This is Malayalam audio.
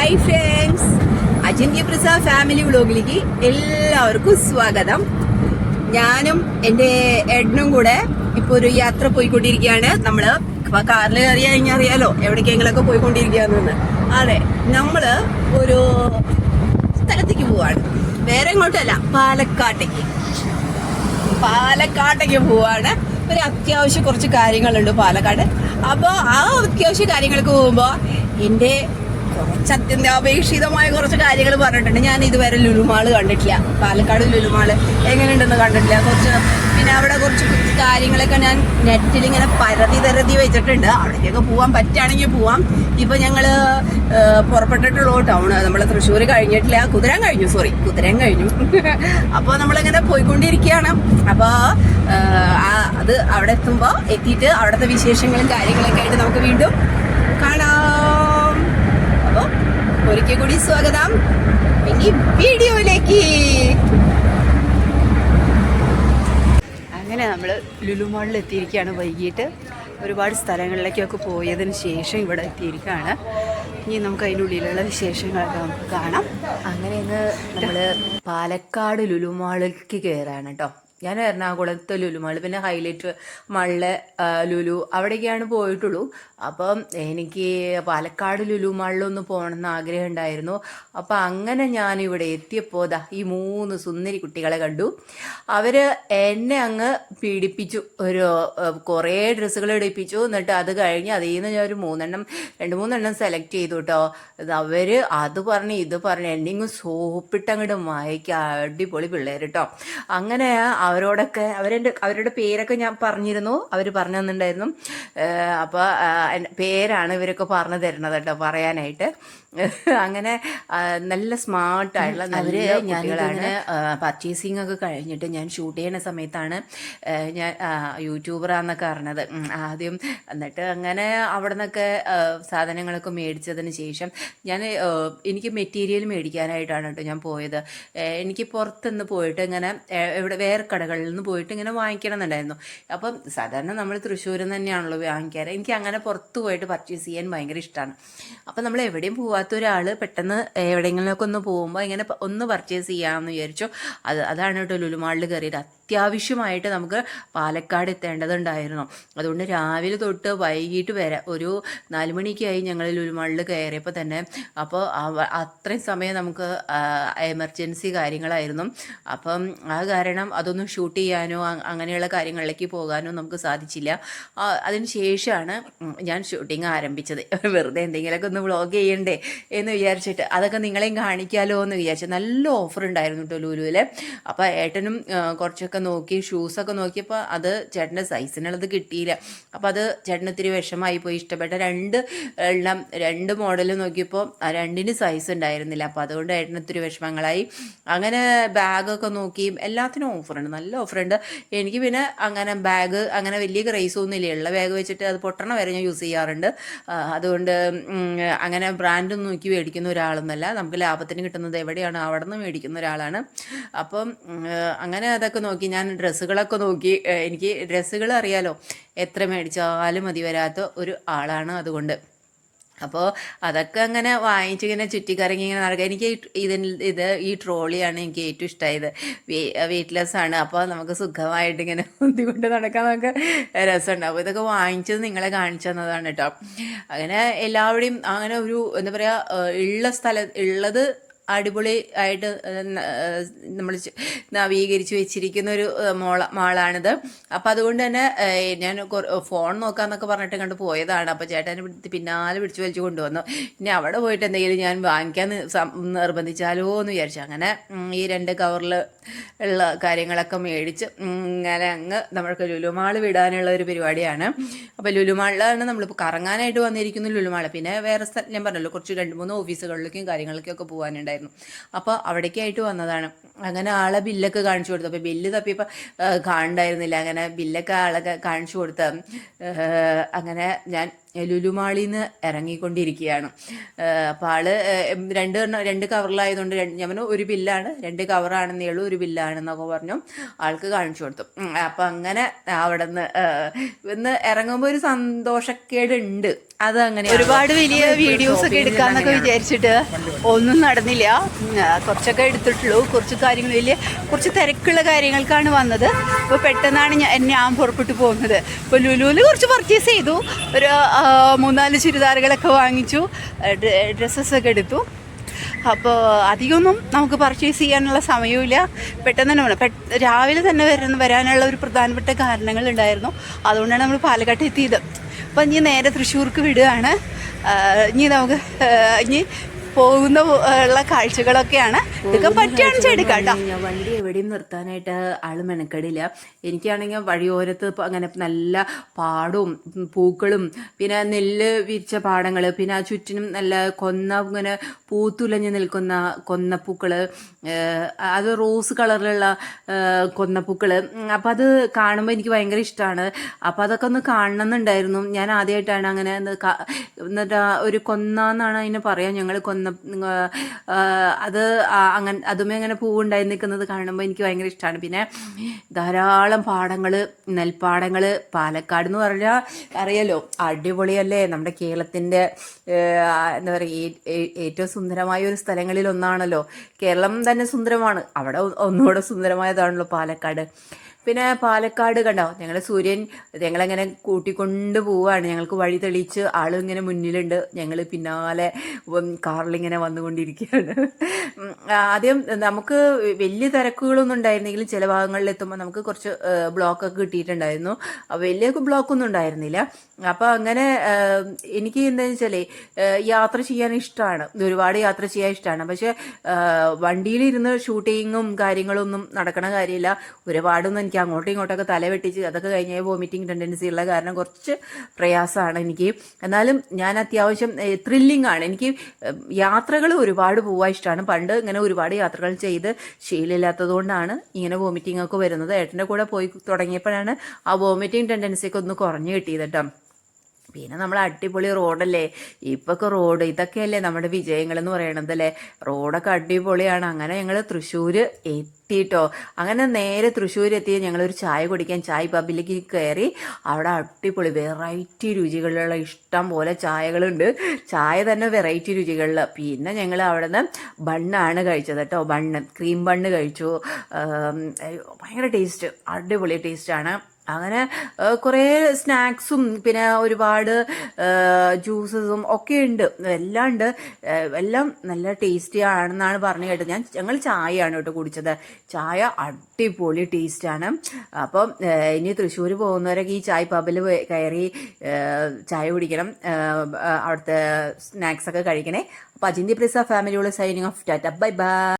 Hi friends Ajinthya Prasad family വ്ലോഗിലേക്ക് എല്ലാവർക്കും സ്വാഗതം. ഞാനും എന്റെ എഡനും കൂടെ ഇപ്പൊ ഒരു യാത്ര പോയിക്കൊണ്ടിരിക്കുകയാണ്. ഇപ്പൊ കാറിൽ അറിയാൻ കഴിഞ്ഞാൽ അറിയാലോ എവിടേക്കെങ്കിലൊക്കെ പോയിക്കൊണ്ടിരിക്കുകയാണെന്ന്. അതെ നമ്മൾ ഒരു സ്ഥലത്തേക്ക് പോവാണ്. വേറെ എങ്ങോട്ടല്ല പാലക്കാട്ടേക്ക്. പാലക്കാട്ടേക്ക് പോവാണ്. ഒരു അത്യാവശ്യം കുറച്ച് കാര്യങ്ങളുണ്ട് പാലക്കാട്. അപ്പോൾ ആ അത്യാവശ്യ കാര്യങ്ങൾക്ക് പോകുമ്പോൾ എന്റെ കുറച്ച് അത്യന്താപേക്ഷിതമായ കുറച്ച് കാര്യങ്ങൾ പറഞ്ഞിട്ടുണ്ട്. ഞാൻ ഇതുവരെ ലുലുമാൾ കണ്ടിട്ടില്ല. പാലക്കാട് ലുലുമാൾ എങ്ങനെയുണ്ടെന്ന് കണ്ടിട്ടില്ല. കുറച്ച് പിന്നെ അവിടെ കുറച്ച് കാര്യങ്ങളൊക്കെ ഞാൻ നെറ്റിൽ ഇങ്ങനെ പരതി തരതി വെച്ചിട്ടുണ്ട്. അവിടേക്കൊക്കെ പോകാൻ പറ്റുകയാണെങ്കിൽ പോവാം. ഇപ്പൊ ഞങ്ങൾ ഏഹ്, പുറപ്പെട്ടിട്ടുള്ളൂ ടൗണ് നമ്മൾ തൃശ്ശൂർ കഴിഞ്ഞിട്ടില്ല. കുതിരാൻ കഴിഞ്ഞു. സോറി കുതിരാൻ കഴിഞ്ഞു. അപ്പോൾ നമ്മളിങ്ങനെ പോയിക്കൊണ്ടിരിക്കുകയാണ്. അപ്പോൾ അത് അവിടെ എത്തുമ്പോൾ എത്തിയിട്ട് അവിടുത്തെ വിശേഷങ്ങളും കാര്യങ്ങളൊക്കെ ആയിട്ട് നമുക്ക് വീണ്ടും കാണാം. ഒരിക്കൽ കൂടി സ്വാഗതം. ഇനി വീഡിയോയിലേക്ക്. അങ്ങനെ നമ്മൾ ലുലുമാളിൽ എത്തിയിരിക്കുകയാണ് വൈകിട്ട്. ഒരുപാട് സ്ഥലങ്ങളിലേക്കൊക്കെ പോയതിന് ശേഷം ഇവിടെ എത്തിയിരിക്കുകയാണ്. ഇനി നമുക്ക് അതിന്റെ ഉള്ളിലുള്ള വിശേഷങ്ങളൊക്കെ നമുക്ക് കാണാം. അങ്ങനെ ഇന്ന് നമ്മൾ പാലക്കാട് ലുലുമാളിലേക്ക് കയറാണ് കേട്ടോ. ഞാൻ എറണാകുളത്തെ ലുലു മൾ പിന്നെ ഹൈലൈറ്റ് മാളിലെ ലുലു അവിടേക്കാണ് പോയിട്ടുള്ളൂ. അപ്പം എനിക്ക് പാലക്കാട് ലുലു മാളിലൊന്ന് പോകണമെന്ന് ആഗ്രഹം ഉണ്ടായിരുന്നു. അപ്പം അങ്ങനെ ഞാൻ ഇവിടെ എത്തിയപ്പോൾ ദാ ഈ മൂന്ന് സുന്ദരി കുട്ടികളെ കണ്ടു. അവർ എന്നെ അങ്ങ് പീഡിപ്പിച്ചു. ഒരു കുറേ ഡ്രസ്സുകൾ എടുപ്പിച്ചു. എന്നിട്ട് അത് കഴിഞ്ഞ് അതിൽ നിന്ന് ഞാൻ ഒരു മൂന്നെണ്ണം രണ്ട് മൂന്നെണ്ണം സെലക്ട് ചെയ്തു കേട്ടോ. അവർ അത് പറഞ്ഞ് ഇത് പറഞ്ഞ് എന്നെങ്കിലും സോപ്പിട്ടങ്ങോട്ട് അടിപൊളി പിള്ളേർ കേട്ടോ. അങ്ങനെ അവരോടൊക്കെ അവരെ അവരുടെ പേരൊക്കെ ഞാൻ പറഞ്ഞിരുന്നു. അവർ പറഞ്ഞു തന്നിട്ടുണ്ടായിരുന്നു. അപ്പോൾ പേരാണ് ഇവരൊക്കെ പറഞ്ഞു തരുന്നത് കേട്ടോ പറയാനായിട്ട്. അങ്ങനെ നല്ല സ്മാർട്ടായിട്ടുള്ള നല്ല കുട്ടികളാണ്. പർച്ചേസിംഗ് ഒക്കെ കഴിഞ്ഞിട്ട് ഞാൻ ഷൂട്ട് ചെയ്യുന്ന സമയത്താണ് ഞാൻ യൂട്യൂബറാന്നൊക്കെ അറിഞ്ഞത് ആദ്യം എന്നിട്ട് അങ്ങനെ അവിടെ നിന്നൊക്കെ സാധനങ്ങളൊക്കെ മേടിച്ചതിന് ശേഷം ഞാൻ എനിക്ക് മെറ്റീരിയൽ മേടിക്കാനായിട്ടാണ് കേട്ടോ ഞാൻ പോയത്. എനിക്ക് പുറത്തുനിന്ന് പോയിട്ട് ഇങ്ങനെ എവിടെ വേറെ കടകളിൽ നിന്ന് പോയിട്ട് ഇങ്ങനെ വാങ്ങിക്കണം എന്നുണ്ടായിരുന്നു അപ്പം സാധാരണ നമ്മൾ തൃശ്ശൂരിൽ നിന്ന് തന്നെയാണല്ലോ വാങ്ങിക്കാറ്. എനിക്ക് അങ്ങനെ പുറത്ത് പോയിട്ട് പർച്ചേസ് ചെയ്യാൻ ഭയങ്കര ഇഷ്ടമാണ് അപ്പം നമ്മൾ എവിടെയും പോവാത്ത ഒരാൾ പെട്ടെന്ന് എവിടെയെങ്കിലുമൊക്കെ ഒന്ന് പോകുമ്പോൾ ഇങ്ങനെ ഒന്ന് പർച്ചേസ് ചെയ്യാമെന്ന് വിചാരിച്ചു. അത് അതാണ് കേട്ടോ ലുലുമാളിൽ കയറിയത്. അത്യാവശ്യമായിട്ട് നമുക്ക് പാലക്കാട് എത്തേണ്ടതുണ്ടായിരുന്നു. അതുകൊണ്ട് രാവിലെ തൊട്ട് വൈകിട്ട് വരെ ഒരു നാലുമണിക്കായി ഞങ്ങൾ ലുലുമാളിൽ കയറിയപ്പോൾ തന്നെ. അപ്പോൾ അത്രയും സമയം നമുക്ക് എമർജൻസി കാര്യങ്ങളായിരുന്നു. അപ്പം ആ കാരണം അതൊന്നും ഷൂട്ട് ചെയ്യാനോ അങ്ങനെയുള്ള കാര്യങ്ങളിലേക്ക് പോകാനോ നമുക്ക് സാധിച്ചില്ല. അതിന് ശേഷമാണ് ഞാൻ ഷൂട്ടിങ് ആരംഭിച്ചത്. വെറുതെ എന്തെങ്കിലുമൊക്കെ ഒന്ന് വ്ളോഗ് ചെയ്യണ്ടേ എന്ന് വിചാരിച്ചിട്ട് അതൊക്കെ നിങ്ങളെയും കാണിക്കാലോ എന്ന് വിചാരിച്ചു നല്ല ഓഫർ ഉണ്ടായിരുന്നു കേട്ടോ ലൂലുവിൽ അപ്പോൾ ഏട്ടനും കുറച്ചൊക്കെ നോക്കി ഷൂസൊക്കെ നോക്കിയപ്പോൾ അത് ചേട്ടന്റെ സൈസിനുള്ളത് കിട്ടിയില്ല. അപ്പോൾ അത് ചേട്ടന് ഇത്തിരി വിഷമായി പോയി. ഇഷ്ടപ്പെട്ട രണ്ട് എണ്ണം രണ്ട് മോഡൽ നോക്കിയപ്പോൾ രണ്ടിന് സൈസ് ഉണ്ടായിരുന്നില്ല. അപ്പോൾ അതുകൊണ്ട് ഏട്ടന് ഇത്തിരി വിഷമങ്ങളായി. അങ്ങനെ ബാഗൊക്കെ നോക്കി എല്ലാത്തിനും ഓഫറുണ്ട് നല്ല ഓഫറുണ്ട്. എനിക്ക് പിന്നെ അങ്ങനെ ബാഗ് അങ്ങനെ വലിയ ക്രൈസ് ഇല്ല. ഉള്ള ബാഗ് വെച്ചിട്ട് അത് പൊട്ടണ വരെ ഞാൻ യൂസ് ചെയ്യാറുണ്ട്. അതുകൊണ്ട് അങ്ങനെ ബ്രാൻഡ് നോക്കി മേടിക്കുന്ന ഒരാളൊന്നുമല്ല. നമുക്ക് ലാഭത്തിന് കിട്ടുന്നത് എവിടെയാണ്? അവിടെ നിന്ന് മേടിക്കുന്ന ഒരാളാണ്. അപ്പം അങ്ങനെ അതൊക്കെ നോക്കി ഞാൻ ഡ്രസ്സുകളൊക്കെ നോക്കി. എനിക്ക് ഡ്രസ്സുകൾ അറിയാലോ. എത്ര മേടിച്ചാലും മതി വരാത്ത ഒരു ആളാണ് അതുകൊണ്ട്. അപ്പോൾ അതൊക്കെ അങ്ങനെ വാങ്ങിച്ച് ഇങ്ങനെ ചുറ്റിക്കറങ്ങി ഇങ്ങനെ നടക്കുക. എനിക്ക് ഇതിൽ ഇത് ഈ ട്രോളിയാണ് എനിക്ക് ഏറ്റവും ഇഷ്ടമായത് വെയിറ്റ്ലെസ് ആണ് അപ്പോൾ നമുക്ക് സുഖമായിട്ട് ഇങ്ങനെ കൊണ്ട് നടക്കാൻ നമുക്ക് രസമുണ്ട്. അപ്പോൾ ഇതൊക്കെ വാങ്ങിച്ചത് നിങ്ങളെ കാണിച്ചു തന്നതാണ് കേട്ടോ. അങ്ങനെ എല്ലാവരുടെയും അങ്ങനെ ഒരു എന്താ പറയുക ഉള്ള സ്ഥല ഉള്ളത് അടിപൊളി ആയിട്ട് നമ്മൾ നവീകരിച്ച് വെച്ചിരിക്കുന്ന ഒരു മോള മാളാണിത്. അപ്പം അതുകൊണ്ട് തന്നെ ഞാൻ ഫോൺ നോക്കാന്നൊക്കെ പറഞ്ഞിട്ട് കണ്ട് പോയതാണ്. അപ്പോൾ ചേട്ടനെ പിന്നാലെ പിടിച്ച് വലിച്ചു കൊണ്ടുവന്നു. പിന്നെ അവിടെ പോയിട്ട് എന്തെങ്കിലും ഞാൻ വാങ്ങിക്കാൻ നിർബന്ധിച്ചാലോ എന്ന് വിചാരിച്ചു. അങ്ങനെ ഈ രണ്ട് കവറിൽ ഉള്ള കാര്യങ്ങളൊക്കെ മേടിച്ച് ഇങ്ങനെ അങ്ങ് നമ്മൾക്ക് ലുലുമാൾ വിടാനുള്ള ഒരു പരിപാടിയാണ്. അപ്പോൾ ലുലുമാളിലാണ് നമ്മളിപ്പോൾ കറങ്ങാനായിട്ട് വന്നിരിക്കുന്ന ലുലുമാൾ പിന്നെ വേറെ സ്ഥലം ഞാൻ പറഞ്ഞല്ലോ കുറച്ച് രണ്ട് മൂന്ന് ഓഫീസുകളിലേക്കും കാര്യങ്ങളിലേക്കും ഒക്കെ പോകാനുണ്ടായിരുന്നു അപ്പോൾ അവിടേക്കായിട്ട് വന്നതാണ്. അങ്ങനെ ആളെ ബില്ലൊക്കെ കാണിച്ചു കൊടുത്തു. അപ്പോൾ ബില്ല് തപ്പിയപ്പോൾ കാണണ്ടായിരുന്നില്ല അങ്ങനെ ബില്ലൊക്കെ ആളെ കാണിച്ചു കൊടുത്ത് അങ്ങനെ ഞാൻ ലുലുമാളിൽ നിന്ന് ഇറങ്ങിക്കൊണ്ടിരിക്കുകയാണ് അപ്പോൾ ആൾ രണ്ട് രണ്ട് കവറിലായതുകൊണ്ട് ഞാൻ ഒരു ബില്ലാണ്. രണ്ട് കവറാണെന്നേ ഉള്ളൂ. ഒരു ബില്ലാണെന്നൊക്കെ പറഞ്ഞു ആൾക്ക് കാണിച്ചു കൊടുത്തു. അപ്പം അങ്ങനെ അവിടെ നിന്ന് ഇന്ന് ഇറങ്ങുമ്പോൾ ഒരു സന്തോഷക്കേട് ഉണ്ട് അത് അങ്ങനെ ഒരുപാട് വലിയ വീഡിയോസ് ഒക്കെ എടുക്കാന്നൊക്കെ വിചാരിച്ചിട്ട് ഒന്നും നടന്നില്ല. കുറച്ചൊക്കെ എടുത്തിട്ടുള്ളൂ. കുറച്ച് കാര്യങ്ങൾ വലിയ കുറച്ച് തിരക്കുള്ള കാര്യങ്ങൾക്കാണ് വന്നത്. അപ്പോൾ പെട്ടെന്നാണ് ഞാൻ ഞാൻ പുറപ്പെട്ടു പോകുന്നത്. ഇപ്പോൾ ലുലുവിൽ കുറച്ച് പർച്ചേസ് ചെയ്തു. ഒരു മൂന്നാൽ ചുരിദാറുകളൊക്കെ വാങ്ങിച്ചു. ഡ്രസ്സസ് ഒക്കെ എടുത്തു. അപ്പോൾ അധികമൊന്നും നമുക്ക് പർച്ചേസ് ചെയ്യാനുള്ള സമയമില്ല പെട്ടെന്ന് തന്നെ വേണം രാവിലെ തന്നെ വരുന്ന വരാനുള്ള ഒരു പ്രധാനപ്പെട്ട കാരണങ്ങൾ ഉണ്ടായിരുന്നു. അതുകൊണ്ടാണ് നമ്മൾ പാലക്കാട്ട് എത്തിയത്. അപ്പം ഇനി നേരെ തൃശ്ശൂർക്ക് വിടുകയാണ്. ഇനി നമുക്ക് ഇനി പോകുന്ന ഉള്ള കാഴ്ചകളൊക്കെയാണ്. ഇതൊക്കെ പറ്റുകയാണെന്ന് ചെടിക്കാട്ടോ കേട്ടോ. വണ്ടി എവിടെയും നിർത്താനായിട്ട് ആൾ മെനക്കെടില്ല. എനിക്കാണെങ്കിൽ വഴിയോരത്ത് അങ്ങനെ നല്ല പാടും പൂക്കളും പിന്നെ നെല്ല് വിരിച്ച പാടങ്ങൾ പിന്നെ ആ ചുറ്റിനും നല്ല കൊന്ന ഇങ്ങനെ പൂത്തുലഞ്ഞ് നിൽക്കുന്ന കൊന്നപ്പൂക്കൾ ഏഹ്, അത് റോസ് കളറിലുള്ള കൊന്നപ്പൂക്കൾ കൊന്നപ്പൂക്കൾ. ഉം, അത് കാണുമ്പോൾ എനിക്ക് ഭയങ്കര ഇഷ്ടമാണ് അപ്പം അതൊക്കെ ഒന്ന് കാണണമെന്നുണ്ടായിരുന്നു ഞാൻ ആദ്യമായിട്ടാണ് അങ്ങനെ എന്നിട്ട് ഒരു കൊന്ന എന്നാണ് അതിനെ പറയാം. ഞങ്ങൾ കൊന്ന ആ, അത് അങ്ങനെ അതുമേ അങ്ങനെ പൂവുണ്ടായി നിൽക്കുന്നത് കാണുമ്പോൾ എനിക്ക് ഭയങ്കര ഇഷ്ടമാണ് പിന്നെ ധാരാളം പാടങ്ങൾ നെൽപ്പാടങ്ങൾ പാലക്കാട് എന്ന് പറഞ്ഞാൽ അറിയാലോ അടിപൊളിയല്ലേ? നമ്മുടെ കേരളത്തിന്റെ എന്താ പറയുക ഏറ്റവും സുന്ദരമായ ഒരു സ്ഥലങ്ങളിൽ ഒന്നാണല്ലോ കേരളം തന്നെ സുന്ദരമാണ്. അവിടെ ഒന്നുകൂടെ സുന്ദരമായതാണല്ലോ പാലക്കാട്. പിന്നെ പാലക്കാട് കണ്ടോ? ഞങ്ങൾ സൂര്യൻ ഞങ്ങളങ്ങനെ കൂട്ടിക്കൊണ്ട് പോവാണ്. ഞങ്ങൾക്ക് വഴി തെളിയിച്ച് ആളിങ്ങനെ മുന്നിലുണ്ട്. ഞങ്ങൾ പിന്നാലെ കാറിലിങ്ങനെ വന്നുകൊണ്ടിരിക്കുകയാണ്. ആദ്യം നമുക്ക് വലിയ തിരക്കുകളൊന്നും ഉണ്ടായിരുന്നെങ്കിലും ചില ഭാഗങ്ങളിൽ എത്തുമ്പോൾ നമുക്ക് കുറച്ച് ബ്ലോക്ക് ഒക്കെ കിട്ടിയിട്ടുണ്ടായിരുന്നു. വലിയ ബ്ലോക്കൊന്നും ഉണ്ടായിരുന്നില്ല. അപ്പോൾ അങ്ങനെ എനിക്ക് എന്താണെന്ന് വെച്ചാൽ യാത്ര ചെയ്യാൻ ഇഷ്ടമാണ് ഒരുപാട് യാത്ര ചെയ്യാൻ ഇഷ്ടമാണ് പക്ഷെ വണ്ടിയിലിരുന്ന് ഷൂട്ടിങ്ങും കാര്യങ്ങളൊന്നും നടക്കണ കാര്യമില്ല. ഒരുപാടൊന്നും എനിക്ക് അങ്ങോട്ടും ഇങ്ങോട്ടൊക്കെ തലവെട്ടിച്ച് അതൊക്കെ കഴിഞ്ഞ വോമിറ്റിംഗ് ടെൻഡൻസി ഉള്ള കാരണം കുറച്ച് പ്രയാസമാണ് എനിക്ക്. എന്നാലും ഞാൻ അത്യാവശ്യം ത്രില്ലിംഗ് ആണ്. എനിക്ക് യാത്രകൾ ഒരുപാട് പോവാൻ ഇഷ്ടമാണ് പണ്ട് ഇങ്ങനെ ഒരുപാട് യാത്രകൾ ചെയ്ത് ശീലമില്ലാത്തതുകൊണ്ടാണ് ഇങ്ങനെ വോമിറ്റിംഗ് ഒക്കെ വരുന്നത്. ഏട്ടന്റെ കൂടെ പോയി തുടങ്ങിയപ്പോഴാണ് ആ വോമിറ്റിംഗ് ടെൻഡൻസി ഒക്കെ ഒന്ന് കുറഞ്ഞു കിട്ടിയത് കേട്ടോ. പിന്നെ നമ്മൾ അടിപൊളി റോഡല്ലേ? ഇപ്പൊക്കെ റോഡ് ഇതൊക്കെയല്ലേ നമ്മുടെ വിജയങ്ങൾ എന്ന് പറയണത് അല്ലേ റോഡൊക്കെ അടിപൊളിയാണ്. അങ്ങനെ ഞങ്ങൾ തൃശ്ശൂർ എത്തിയിട്ടോ അങ്ങനെ നേരെ തൃശ്ശൂർ എത്തി ഞങ്ങൾ ഒരു ചായ കുടിക്കാൻ ചായ പബ്ബിലേക്ക് കയറി അവിടെ അടിപൊളി വെറൈറ്റി രുചികളുള്ള ഇഷ്ടം പോലെ ചായകളുണ്ട്. ചായ തന്നെ വെറൈറ്റി രുചികളിൽ പിന്നെ ഞങ്ങൾ അവിടെ നിന്ന് ബണ്ണാണ് കഴിച്ചത് കേട്ടോ. ബണ്ണ് ക്രീം ബണ്ണ് കഴിച്ചു. ഭയങ്കര ടേസ്റ്റ്. അടിപൊളി ടേസ്റ്റാണ്. അങ്ങനെ കുറേ സ്നാക്സും പിന്നെ ഒരുപാട് ജ്യൂസസും ഒക്കെ ഉണ്ട്. എല്ലാം ഉണ്ട്. എല്ലാം നല്ല ടേസ്റ്റി ആണെന്നാണ് പറഞ്ഞു കേട്ടത്. ഞാൻ ഞങ്ങൾ ചായയാണ് കേട്ടോ കുടിച്ചത്. ചായ അടിപൊളി ടേസ്റ്റാണ് അപ്പം ഇനി തൃശ്ശൂർ പോകുന്നവരൊക്കെ ഈ ചായ പബിൽ കയറി ചായ കുടിക്കണം. അവിടുത്തെ സ്നാക്സ് ഒക്കെ കഴിക്കണേ. അപ്പം അജിന്തി പ്രിസ ഫാമിലിയുള്ള signing off tata. Bye bye.